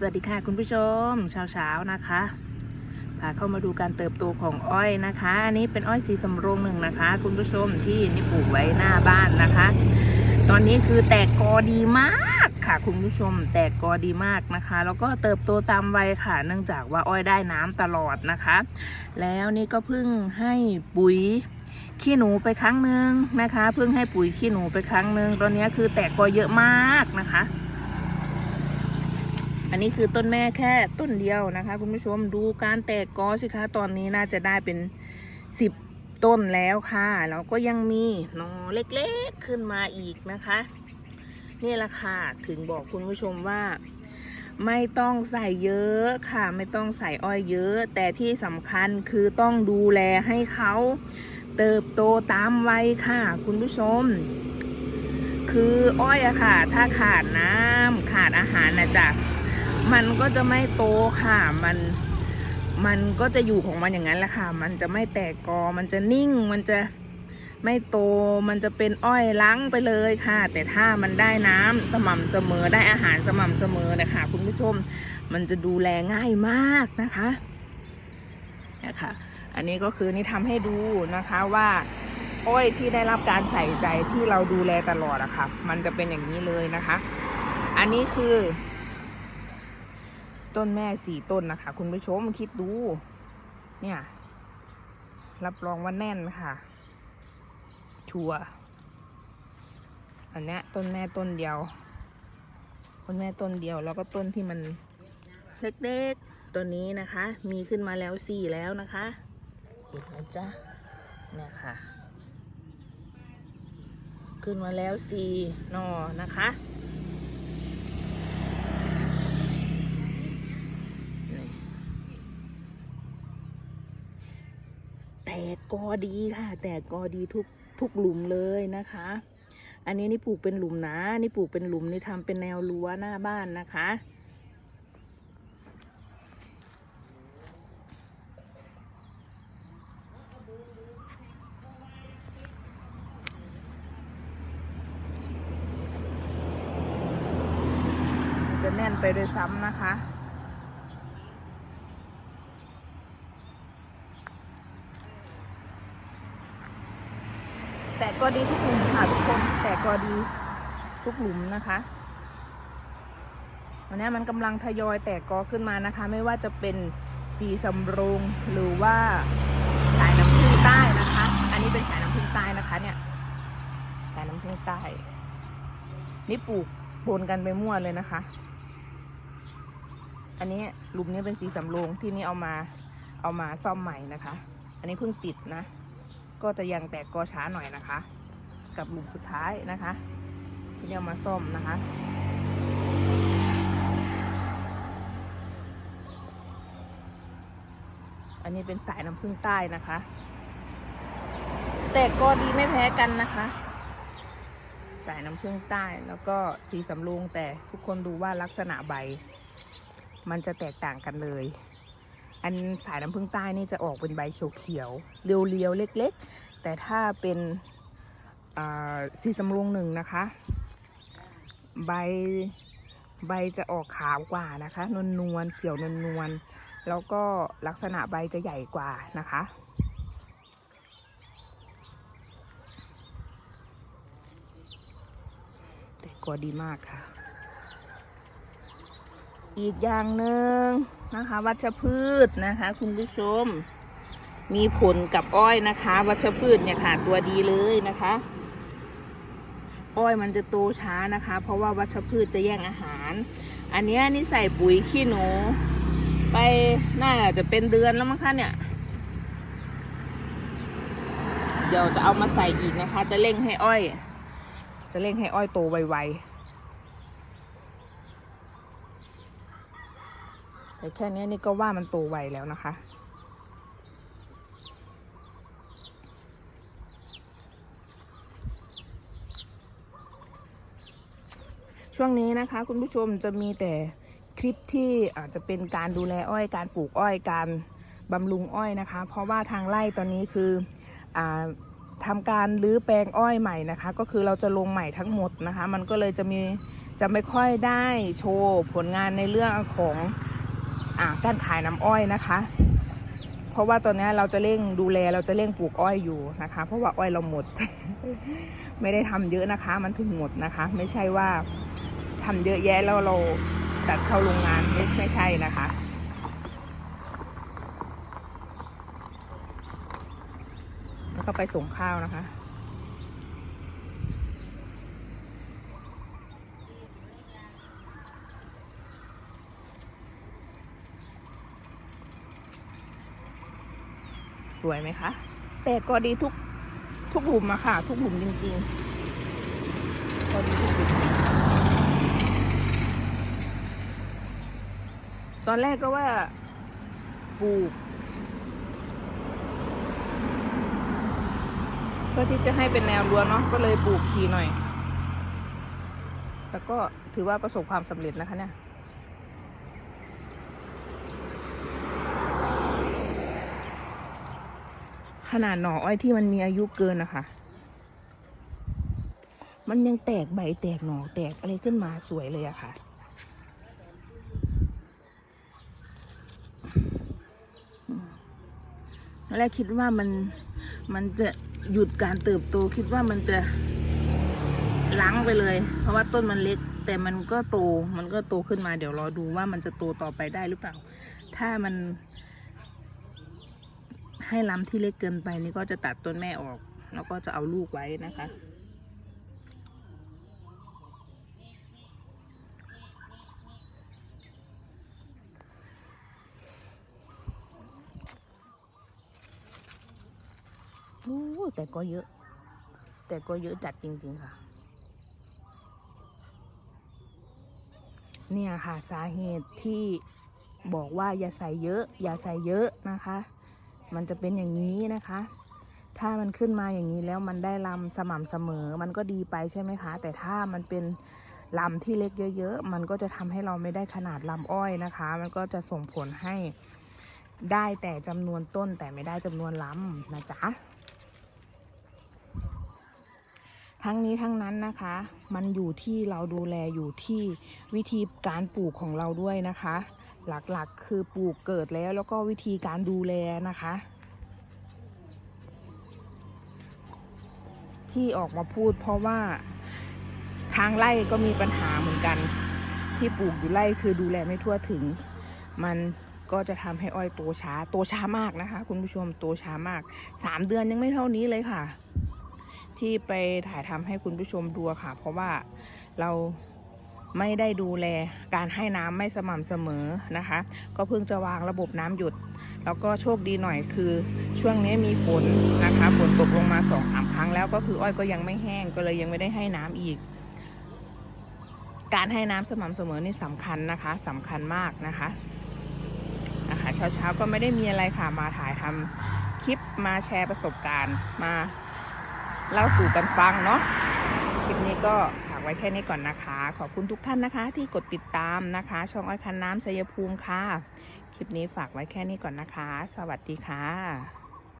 สวัสดีค่ะคุณผู้ชมเช้าเช้าๆนะคะพาเข้ามาดูการเติบโตของอ้อยนะคะอันนี้เป็นอ้อยสีสำโรงหนึ่งนะคะ คุณผู้ชมที่นี่ปลูกไว้หน้าบ้านนะคะ ตอนนี้คือแตกกอดีมากค่ะ คุณผู้ชม แตกกอดีมากนะคะ แล้วก็เติบโตตามวัยค่ะ เนื่องจากว่าอ้อยได้น้ำตลอดนะคะ แล้วนี่ก็เพิ่งให้ปุ๋ยขี้หนูไปครั้งหนึ่งนะคะ เพิ่งให้ปุ๋ยขี้หนูไปครั้งหนึ่งตอนนี้คือแตกกอเยอะมากนะคะ อันนี้คือต้นแม่แค่ต้นเดียวนะคะ คุณผู้ชมดูการแตกกอสิคะตอนนี้น่าจะได้เป็นสิบต้นแล้วค่ะ แล้วก็ยังมีหนอเล็กๆขึ้นมาอีกนะคะ นี่แหละค่ะถึงบอกคุณผู้ชมว่า ไม่ต้องใส่เยอะค่ะ ไม่ต้องใส่อ้อยเยอะ แต่ที่สำคัญคือต้องดูแลให้เขาเติบโตตามวัยค่ะ คุณผู้ชม คืออ้อยอะค่ะ ถ้าขาดน้ำขาดอาหารนะจ๊ะ มันก็จะไม่โตค่ะ มัน มันก็จะอยู่ของมันอย่างนั้นแหละค่ะ มันจะไม่แตกกอ มันจะนิ่ง มันจะไม่โต มันจะเป็นอ้อยล้างไปเลยค่ะ แต่ถ้ามันได้น้ำสม่ำเสมอ ได้อาหารสม่ำเสมอนะคะคุณผู้ชม มันจะดูแลง่ายมากนะคะนะคะ อันนี้ก็คือนี่ทำให้ดูนะคะว่าอ้อยที่ได้รับการใส่ใจที่เราดูแลตลอดอะค่ะ มันจะเป็นอย่างนี้เลยนะคะ อันนี้คือ ต้นแม่สี่ต้นนะคะ คุณผู้ชมคิดดู เนี่ย รับรองว่าแน่นค่ะ ชัวร์อันนี้ต้นแม่ต้นเดียว ต้นแม่ต้นเดียวแล้วก็ต้นที่มันเล็กๆตัวนี้นะคะ มีขึ้นมาแล้วสี่แล้วนะคะเห็นไหมจ๊ะเนี่ยค่ะ ขึ้นมาแล้วสี่นอนะคะ แต่ กอดีค่ะ แต่กอดีทุกทุกหลุมเลยนะคะ อันนี้นี่ปลูกเป็นหลุมนะ นี่ปลูกเป็นหลุมนี่ทำเป็นแนวรั้วหน้าบ้านนะคะ จะแน่นไปโดวยซ้ำนะคะ แต่ก็ดีทุกหลุมค่ะทุกคน แต่ก็ดีทุกหลุมนะคะวันนี้มันกำลังทยอยแตกกอขึ้นมานะคะ ไม่ว่าจะเป็นสีสำโรงหรือว่าสายน้ำผึ้งใต้นะคะ อันนี้เป็นสายน้ำผึ้งใต้นะคะเนี่ยสายน้ำผึ้งใต้ นี่ปลูกปนกันไปมั่วเลยนะคะ อันนี้หลุมนี้เป็นสีสำโรงที่นี่เอามาเอามาซ่อมใหม่นะคะ อันนี้เพิ่งติดนะ ก็จะยังแตกกอช้าหน่อยนะคะ กับหลุมสุดท้ายนะคะที่เอามาซ่อมนะคะ อันนี้เป็นสายน้ำผึ้งใต้นะคะ แต่ก็ดีไม่แพ้กันนะคะ สายน้ำผึ้งใต้แล้วก็สีสำโรงแต่ทุกคนดูว่าลักษณะใบ มันจะแตกต่างกันเลย อันสายน้ำผึ้งใต้นี่จะออกเป็นใบเขียวๆเรียวๆเล็ก ๆ แต่ถ้าเป็นอ่าสีสำโรงหนึ่งนะคะ ใบใบจะออกขาวกว่านะคะนวลนวลๆเขียวนวลนวลๆแล้วก็ลักษณะใบจะใหญ่กว่านะคะ แต่ก็ดีมากค่ะ อีกอย่างหนึ่งนะคะ วัชพืชนะคะ คุณผู้ชม มีผลกับอ้อยนะคะ วัชพืชเนี่ยค่ะตัวดีเลยนะคะ อ้อยมันจะโตช้านะคะ เพราะว่าวัชพืชจะแย่งอาหาร อันเนี้ยนี่ใส่ปุ๋ยขี้หนู ไปน่าจะเป็นเดือนแล้วมั้งคะเนี่ยเดี๋ยวจะเอามาใส่อีกนะคะ จะเร่งให้อ้อย จะเร่งให้อ้อยโตไวๆ แต่แค่เนี้ยนี่ก็ว่ามันโตไวแล้วนะคะ ช่วงนี้นะคะ คุณผู้ชมจะมีแต่คลิปที่อาจจะเป็นการดูแลอ้อย การปลูกอ้อยการบำรุงอ้อยนะคะ เพราะว่าทางไร่ตอนนี้คืออาทำการรื้อแปลงอ้อยใหม่นะคะ ก็คือเราจะลงใหม่ทั้งหมดนะคะ มันก็เลยจะมีจะไม่ค่อยได้โชว์ผลงานในเรื่องของ การขายน้ำอ้อยนะคะ เพราะว่าตอนนี้เราจะเร่งดูแลเราจะเร่งปลูกอ้อยอยู่นะคะ เพราะว่าอ้อยเราหมด ไม่ได้ทำเยอะนะคะ มันถึงหมดนะคะ ไม่ใช่ว่าทำเยอะแยะแล้วเราตัดเข้าโรงงานไม่ไม่ใช่นะคะแล้วก็ไปส่งข้าวนะคะ สวยไหมคะ แต่ก็ดีทุกทุกหลุมอะค่ะ ทุกหลุมจริงๆก็ดีทุกหลุมตอนแรกก็ว่าปลูกเพื่อที่จะให้เป็นแนวรั้วเนาะก็เลยปลูกทีหน่อยแต่ก็ถือว่าประสบความสำเร็จนะคะเนี่ย ขนาดหน่ออ้อยที่มันมีอายุเกินนะคะ มันยังแตกใบแตกหน่อแตกอะไรขึ้นมาสวยเลยอะค่ะแรกคิดว่ามันมันจะหยุดการเติบโตคิดว่ามันจะล้างไปเลย เพราะว่าต้นมันเล็ก แต่มันก็โตมันก็โตขึ้นมาเดี๋ยวรอดูว่ามันจะโตต่อไปได้หรือเปล่า ถ้ามัน ให้ลำที่เล็กเกินไปนี่ก็จะตัดต้นแม่ออก แล้วก็จะเอาลูกไว้นะคะ โอ้แต่ก็เยอะ แต่ก็เยอะจัดจริง ๆ ค่ะเนี่ยค่ะสาเหตุที่บอกว่าอย่าใส่เยอะ อย่าใส่เยอะนะคะ มันจะเป็นอย่างนี้นะคะ ถ้ามันขึ้นมาอย่างนี้แล้วมันได้ลำสม่ำเสมอ มันก็ดีไปใช่ไหมคะ แต่ถ้ามันเป็นลำที่เล็กเยอะ ๆ มันก็จะทำให้เราไม่ได้ขนาดลำอ้อยนะคะ มันก็จะส่งผลให้ได้แต่จำนวนต้นแต่ไม่ได้จำนวนลำนะจ๊ะ ทั้งนี้ทั้งนั้นนะคะ มันอยู่ที่เราดูแลอยู่ที่วิธีการปลูกของเราด้วยนะคะ หลักๆคือปลูกเกิดแล้วแล้วก็วิธีการดูแลนะคะ ที่ออกมาพูดเพราะว่าทางไร่ก็มีปัญหาเหมือนกัน ที่ปลูกอยู่ไร่คือดูแลไม่ทั่วถึง มันก็จะทำให้อ้อยโตช้า โตช้ามากนะคะ คุณผู้ชมโตช้ามากสามเดือนยังไม่เท่านี้เลยค่ะ ที่ไปถ่ายทำให้คุณผู้ชมดูค่ะ เพราะว่าเราไม่ได้ดูแลการให้น้ำไม่สม่ำเสมอนะคะ ก็เพิ่งจะวางระบบน้ำหยุด แล้วก็โชคดีหน่อยคือ ช่วงนี้มีฝนนะคะฝนตกลงมาสองสามครั้งแล้วก็คืออ้อยก็ยังไม่แห้งก็เลยยังไม่ได้ให้น้ำอีก การให้น้ำสม่ำเสมอนี่สำคัญนะคะสำคัญมากนะคะนะคะเช้าๆก็ไม่ได้มีอะไรค่ะมาถ่ายทำคลิปมาแชร์ประสบการณ์มา เล่าสู่กันฟังเนาะคลิปนี้ก็ฝากไว้แค่นี้ก่อนนะคะ ขอบคุณทุกท่านนะคะ ที่กดติดตามนะคะ ช่องอ้อยคันน้ำชัยภูมิค่ะ คลิปนี้ฝากไว้แค่นี้ก่อนนะคะ สวัสดีค่ะ